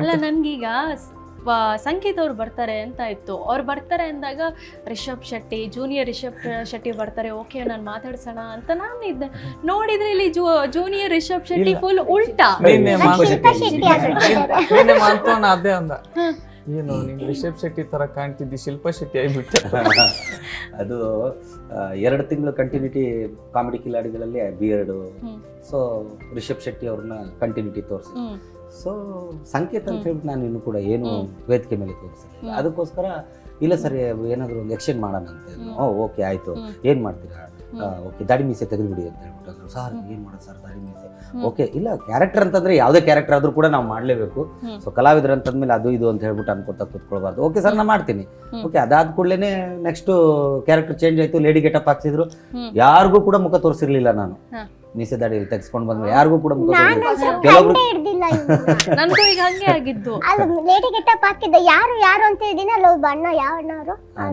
ಅಲ್ಲ ನನ್ಗೀಗ ಸಂಕೇತ್ ಸಂಗೀತ್ ಅವ್ರು ಬರ್ತಾರೆ ಅಂತ ಇತ್ತು. ಅವ್ರು ಬರ್ತಾರೆ ಅಂದಾಗ ರಿಷಬ್ ಶೆಟ್ಟಿ ಜೂನಿಯರ್ ರಿಷಬ್ ಶೆಟ್ಟಿ ಬರ್ತಾರೆ. ಓಕೆ ನಾನು ಮಾತಾಡ್ಸೋಣ ಅಂತ ನಾನು ಇದ್ದೆ. ನೋಡಿದ್ರೆ ಇಲ್ಲಿ ಜೂನಿಯರ್ ರಿಷಬ್ ಶೆಟ್ಟಿ ಫುಲ್ ಉಲ್ಟಾ. ಏನು ನಿಮ್ಮ ರಿಷಬ್ ಶೆಟ್ಟಿ ತರ ಕಾಣ್ತಿದ್ದಿ ಶಿಲ್ಪಾ ಶೆಟ್ಟಿ ಆಗಿಬಿಟ್ಟೆ. ಅದು ಎರಡು ತಿಂಗಳು ಕಂಟಿನ್ಯೂಟಿ ಕಾಮಿಡಿ ಕಿಲಾಡಿಗಳಲ್ಲಿ ಬಿಯರ್ಡು. ಸೊ ರಿಷಬ್ ಶೆಟ್ಟಿ ಅವ್ರನ್ನ ಕಂಟಿನ್ಯೂಟಿ ತೋರಿಸಿ ಸೊ ಸಂಕೇತ ಅಂತ ಹೇಳ್ಬಿಟ್ಟು ನಾನು ಇನ್ನು ಕೂಡ ಏನು. ವೇದಿಕೆ ಮೇಲೆ ತೋರಿಸಿಲ್ಲ. ಅದಕ್ಕೋಸ್ಕರ ಇಲ್ಲ ಸರಿ ಏನಾದರೂ ಒಂದು ಎಕ್ಸ್ಚೇಂಜ್ ಮಾಡೋಣ ಅಂತ. ಓ ಓಕೆ ಆಯಿತು. ಏನು ಮಾಡ್ತೀರಾ. ಓಕೆ ದಾಡಿ ಮೀಸೆ ತೆಗೆದ್ಬಿಡಿ ಅಂತ ಹೇಳ್ಬಿಟ್ಟು ಅಂದ್ರು. ಸರ್ ಏನ್ ಮಾಡೋದು ಸರ್ ದಾಡಿ ಮೀಸೆ? ಓಕೆ ಇಲ್ಲ ಕ್ಯಾರೆಕ್ಟರ್ ಅಂತಂದ್ರೆ ಯಾವುದೇ ಕ್ಯಾರೆಕ್ಟರ್ ಆದ್ರೂ ಕೂಡ ನಾವು ಮಾಡಲೇಬೇಕು. ಸೊ ಕಲಾವಿದ್ರ ಅಂತಂದ್ಮೇಲೆ ಅದು ಇದು ಅಂತ ಹೇಳ್ಬಿಟ್ಟು ಅನ್ಕೊತಾ ಕೂತ್ಕೊಳ್ಬಾರ್ದು. ಓಕೆ ಸರ್ ನಾ ಮಾಡ್ತೀನಿ. ಓಕೆ ಅದಾದ ಕೂಡಲೇ ನೆಕ್ಸ್ಟ್ ಕ್ಯಾರೆಕ್ಟರ್ ಚೇಂಜ್ ಆಯ್ತು ಲೇಡಿ ಗೆಟಪ್ ಹಾಕ್ಸಿದ್ರು. ಯಾರಿಗೂ ಕೂಡ ಮುಖ ತೋರಿಸಿರ್ಲಿಲ್ಲ ನಾನು. ಮೀಸೆ ದಾಡಿ ತೆಗೆಸ್ಕೊಂಡು ಬಂದ್ಮೇಲೆ ಯಾರಿಗೂ ಕೂಡ ಕೆಲವೊಬ್ರು ಕಂಡೇ ಹಿಡ್ದಿಲ್ಲ ಈಗ ಹಂಗೆ ಆಗಿದ್ದು. ಅದು ಲೇಡಿ ಗೆಟಪ್ ಹಾಕಿದ್ದೆ ಯಾರು ಯಾರು ಅಂತ ಹೇಳಿದಿನ ಅಲ್ಲ ಬಣ್ಣ ಅಣ್ಣ ಯಾವ ಅಣ್ಣವರು ಹಾ,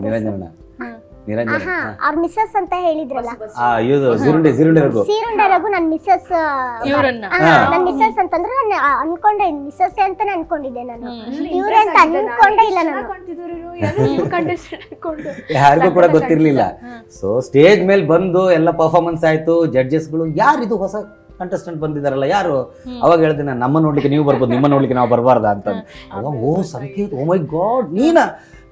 ನಿರಂಜನ. ಹ್ಮ್. ಅವ್ರ ಮಿಸ್ಸಸ್ ಅಂತ ಹೇಳಿದ್ರಲ್ಲ? ಆ ಇದು ಜಿರುಂಡೆ ಜಿರುಂಡೆ ರಘು. ಸೀರುಂಡ ರಘು ನನ್ ಮಿಸ್ಸಸ್ ಇವ್ರನ್ನ. ಹಾ. ನನ್ ಮಿಸ್ಸಸ್ ಅಂತಂದ್ರೆ ನಾನು ಅನ್ಕೊಂಡೆ ಮಿಸ್ಸಸ್ ಅಂತಾನೆ ಅನ್ಕೊಂಡಿದ್ದೆ ನಾನು. ಹ್ಮ್. ಇವ್ರೆ ಅಂತ ಅನ್ಕೊಂಡೇ ಇಲ್ಲ ನಾನು. ಯಾರಿಗೂ ಕೂಡ ಗೊತ್ತಿರ್ಲಿಲ್ಲ. ಸೊ ಸ್ಟೇಜ್ ಮೇಲೆ ಬಂದು ಎಲ್ಲ ಪರ್ಫಾರ್ಮೆನ್ಸ್ ಆಯ್ತು ಜಡ್ಜಸ್ಗಳು ಯಾರು ಇದು ಹೊಸ ಕಂಟೆಸ್ಟೆಂಟ್ ಬಂದಿದಾರಲ್ಲ ಯಾರು? ಅವಾಗ ಹೇಳ್ದೆ ನಾನು ನಮ್ಮ ನೋಡ್ಲಿಕ್ಕೆ ನೀವು ಬರ್ಬೋದು ನಿಮ್ಮ ನೋಡ್ಲಿಕ್ಕೆ ನಾವು ಬರಬಾರ್ದ? ಅಂತ ಅವಾಗ ಓ ಸಂಕೇತ್ ಓ ಮೈ ಗಾಡ್ ನೀನ?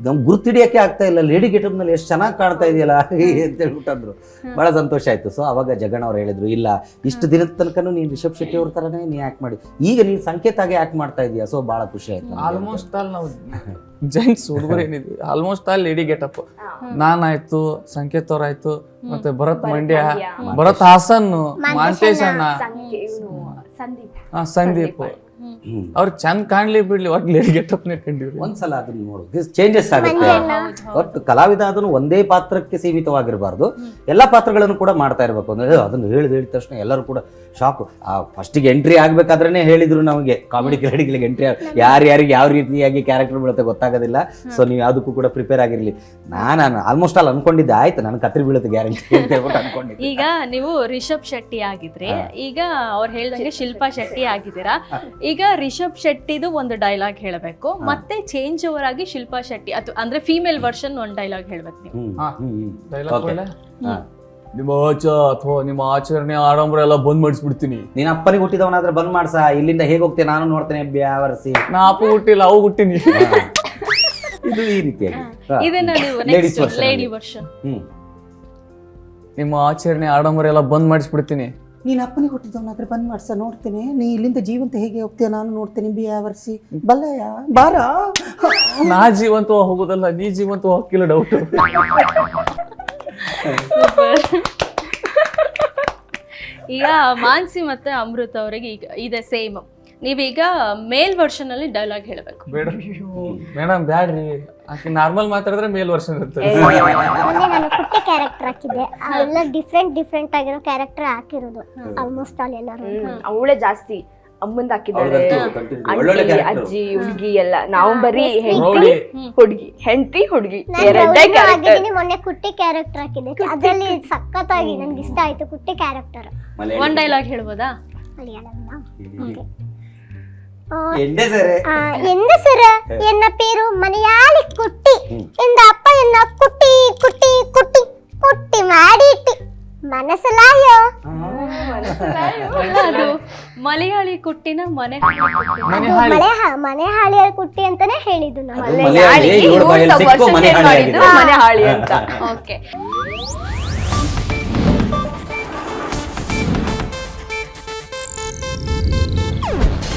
ನಮ್ ಗುರುತಿಡಿಯೋಕ್ಕೆ ಆಗ್ತಾ ಇಲ್ಲ. ಲೇಡಿ ಗೆಟಪ್ ಮೇಲೆ ಎಷ್ಟು ಚೆನ್ನಾಗಿ ಕಾಣ್ತಾ ಇದೆಯಲ್ಲ? ಅಂತ ಹೇಳ್ಬಿಟ್ಟು ಭಾಳ ಸಂತೋಷ ಆಯ್ತು. ಸೊ ಅವಾಗ ಜಗಣ್ಣ ಅವ್ರು ಹೇಳಿದ್ರು ಇಲ್ಲ ಇಷ್ಟು ದಿನದ ತನಕನೂ ನೀನು ರಿಷಬ್ ಶೆಟ್ಟಿ ಅವ್ರ ಥರನೇ ನೀ ಆ್ಯಕ್ಟ್ ಮಾಡಿ. ಈಗ ನೀನು ಸಂಕೇತ ಆಗಿ ಆ್ಯಕ್ಟ್ ಮಾಡ್ತಾ ಇದೀಯಾ? ಸೊ ಭಾಳ ಖುಷಿ ಆಯ್ತು ಆಲ್ಮೋಸ್ಟ್ ಆಲ್ ನಾವು ಜೆಂಟ್ಸ್ ಹುಡುಗರು ಏನಿದ್ವಿ ಆಲ್ಮೋಸ್ಟ್ ಆಲ್ ಲೇಡಿ ಗೆಟಪ್ ನಾನಾಯ್ತು ಸಂಕೇತ್ ಅವರಾಯ್ತು ಮತ್ತೆ ಭರತ್ ಮಂಡ್ಯ ಭರತ್ ಹಾಸನ್ ಮಾಂತೇಶ್ ಅಣ್ಣ. ಸಂದೀಪ್. ಆ, ಸಂದೀಪ್. ಹ್ಮ್. ಅವ್ರು ಚಂದ ಕಾಣ್ಲಿ ಬಿಡ್ಲಿ ಒಟ್ ಲೇಡಿ ಗೆಟಪ್ ನೇ ಕಂಡಿವ್ರಿ. ಒಂದ್ಸಲ ಅದನ್ನ ನೋಡು. ದಿಸ್ ಚೇಂಜಸ್ ಆಗುತ್ತೆ. ಒಟ್ಟು ಕಲಾವಿದ ಅದನ್ನು ಒಂದೇ ಪಾತ್ರಕ್ಕೆ ಸೀಮಿತವಾಗಿರಬಾರ್ದು. ಎಲ್ಲ ಪಾತ್ರಗಳನ್ನು ಕೂಡ ಮಾಡ್ತಾ ಇರಬೇಕು. ಅಂದ್ರೆ ಅದನ್ನು ಹೇಳಿದ ಹೇಳಿದ ತಕ್ಷಣ ಎಲ್ಲರೂ ಕೂಡ ಶಾಕ್ ಆ ಫಸ್ಟಿಗೆ ಎಂಟ್ರಿ ಆಗ್ಬೇಕಾದ್ರೆ ಹೇಳಿದ್ರು ನಮಗೆ. ಕಾಮಿಡಿ ಕ್ರೀಡೆಗಳಿಗೆ ಎಂಟ್ರಿ ಯಾರು ಯಾರಿಗೆ ಯಾವ ರೀತಿಯಾಗಿ ಕ್ಯಾರೆಕ್ಟರ್ ಬೀಳುತ್ತೆ ಗೊತ್ತಾಗೋದಿಲ್ಲ. ಸೊ ನೀವು ಯಾವುದಕ್ಕೂ ಕೂಡ ಪ್ರಿಪೇರ್ ಆಗಿರ್ಲಿ. ನಾನು ಆಲ್ಮೋಸ್ಟ್ ಆಲ್ ಅನ್ಕೊಂಡಿದ್ದೆ. ಆಯ್ತು ನಾನು ಕತ್ರಿ ಬೀಳುತ್ತೆ ಗ್ಯಾರಂಟಿ ಅಂತ ಹೇಳ್ಬಿಟ್ಟು ಅನ್ಕೊಂಡಿದ್ದೆ. ಈಗ ನೀವು ರಿಷಬ್ ಶೆಟ್ಟಿ ಆಗಿದ್ರೆ. ಈಗ ಅವ್ರು ಹೇಳ್ದಂಗೆ ಶಿಲ್ಪಾ ಶೆಟ್ಟಿ ಆಗಿದ್ದೀರಾ. ಈಗ ರಿಷಬ್ ಶೆಟ್ಟಿದು ಒಂದು ಡೈಲಾಗ್ ಹೇಳಬೇಕು. ಮತ್ತೆ ಚೇಂಜ್ ಓವರ್ ಆಗಿ ಶಿಲ್ಪಾ ಶೆಟ್ಟಿ ಅಥವಾ ಅಂದ್ರೆ ಫೀಮೇಲ್ ವರ್ಷನ್ ಒಂದು ಡೈಲಾಗ್ ಹೇಳ್ಬೇಕು ನೀವು. ನಿಮ್ಮ ಆಚ ಅಥವಾ ನಿಮ್ಮ ಆಚರಣೆ ಆಡಂಬರ ಎಲ್ಲ ಬಂದ್ ಮಾಡಿಸ್ಬಿಡ್ತೀನಿ. ನೀನ್ ಅಪ್ಪನಿಗೆ ಹುಟ್ಟಿದವನಾದ್ರೆ ಬಂದ್ ಮಾಡ್ಸ ಇಲ್ಲಿಂದ ಹೇಗೆ ಹೋಗ್ತೀನಿ ನಾನು ನೋಡ್ತೇನೆ ಬ್ಯಾವರ್ಸಿ. ನಾ ಅಪ್ಪ ಹುಟ್ಟಿಲ್ಲ ಅವು ಹುಟ್ಟಿನಿ. ಇದು ಈ ರೀತಿಯಾಗಿ ಹಾ. ಇದನ್ನ ನೀವು Ladies ನೆಕ್ಸ್ಟ್ version ಲೇಡಿ ಅಲ್ಲಿ. ವರ್ಷನ್ ಹ್ಮ್. ನಿಮ್ಮ ಆಚರಣೆ ಆಡಂಬರ ಎಲ್ಲ ಬಂದ್ ಮಾಡಿಸ್ಬಿಡ್ತೀನಿ. ನೀನ್ ಅಪ್ಪನಿಗೆ ಹುಟ್ಟಿದವನಾದ್ರೆ ಬಂದ್ ಮಾಡ್ಸ ನೋಡ್ತೇನೆ. ನೀ ಇಲ್ಲಿಂದ ಜೀವಂತ ಹೇಗೆ ಹೋಗ್ತೀಯ ನಾನು ನೋಡ್ತೇನೆ ಬ್ಯಾವರ್ಸಿ ಬಲ್ಲಯ್ಯ ಬಾರ? ನಾ ಜೀವಂತ ಹೋಗೋದಲ್ಲ ನೀ ಜೀವಂತ ಹೋಗಿಲ್ಲ ಡೌಟ್ ಈಗ ಮಾನ್ಸಿ ಮತ್ತೆ ಅಮೃತ್ ಅವರಿಗೆ ಈಗ ಇದೆ ಸೇಮ್ ನೀವೀಗ ಮೇಲ್ ವರ್ಷನ್ ಅಲ್ಲಿ ಡೈಲಾಗ್ ಹೇಳಬೇಕು. ಬೇಡ ಮೇಡಮ್ ಬ್ಯಾಡ್ರಿ. ಆಕೆ ನಾರ್ಮಲ್ ಮಾತಾಡಿದ್ರೆ ಮೇಲ್ ವರ್ಷನ್ ಇರ್ತದೆ ಮೊನ್ನೆ ನಾನು ಕುಟ್ಟಿ ಕ್ಯಾರೆಕ್ಟರ್ ಹಾಕಿದ್ದೆ. ಅವೆಲ್ಲ ಡಿಫ್ರೆಂಟ್ ಡಿಫ್ರೆಂಟ್ ಆಗಿರೋ ಕ್ಯಾರೆಕ್ಟರ್ ಹಾಕಿರೋದು. ಆಲ್ಮೋಸ್ಟ್ ಆಲ್ ಎಲ್ಲರೂ. ಅವಳೇ ಜಾಸ್ತಿ ಅಮ್ಮಂದ ಹಾಕಿದ್ದಾಳೆ ಒಳ್ಳೊಳ್ಳೆ ಆಂಟಿ ಅಜ್ಜಿ ಹುಡುಗಿ ಎಲ್ಲ. ನಾವು ಬರೀ ಹೆಂಡತಿ ಹುಡುಗಿ ಹೆಂಡತಿ ಹುಡುಗಿ. ಎರಡೇ ರೌಡಿನೂ ಕ್ಯಾರೆಕ್ಟರ್ ಆಗಿದ್ದೀನಿ. ಮೊನ್ನೆ ಕುಟ್ಟಿ ಕ್ಯಾರೆಕ್ಟರ್ ಹಾಕಿದ್ದೆ. ಅದರಲ್ಲಿ ಸಖತ್ತಾಗಿ ನನ್ಗೆ ಇಷ್ಟ ಆಯ್ತು ಕುಟ್ಟಿ ಕ್ಯಾರೆಕ್ಟರ್ ಒಂದ್ ಡೈಲಾಗ್ ಹೇಳ್ಬೋದಾ? ಎಂಡೆ ಸರಿ എന്ത് സിറ എന്ന പേരു മലയാളി കുട്ടി എന്റെ അപ്പ എന്ന കുട്ടി കുട്ടി കുട്ടി കുട്ടി മാടിയിട്ട് മനസ്സിലായോ ಅದು ಮಲಯಾಳಿ ಕುಟ್ಟಿನ ಮನೆ ಮನೆ ಅದು ಹಾಳಿ ಮನೆ ಹಾ- ಮನೆ ಹಾಳಿಯ ಕುಟ್ಟಿ ಅಂತಾನೆ ಹೇಳಿದ್ದು ನಾವು ಅದು ಮಲಯಾಳಿ, ಇವ್ರ ಬಾಯಲ್ಲಿ ಸಿಕ್ಕು ಮನೆ ಹಾಳಿ ಆಗಿದೆ. ಮನೆ ಹಾಳಿ ಅಂತ ಓಕೆ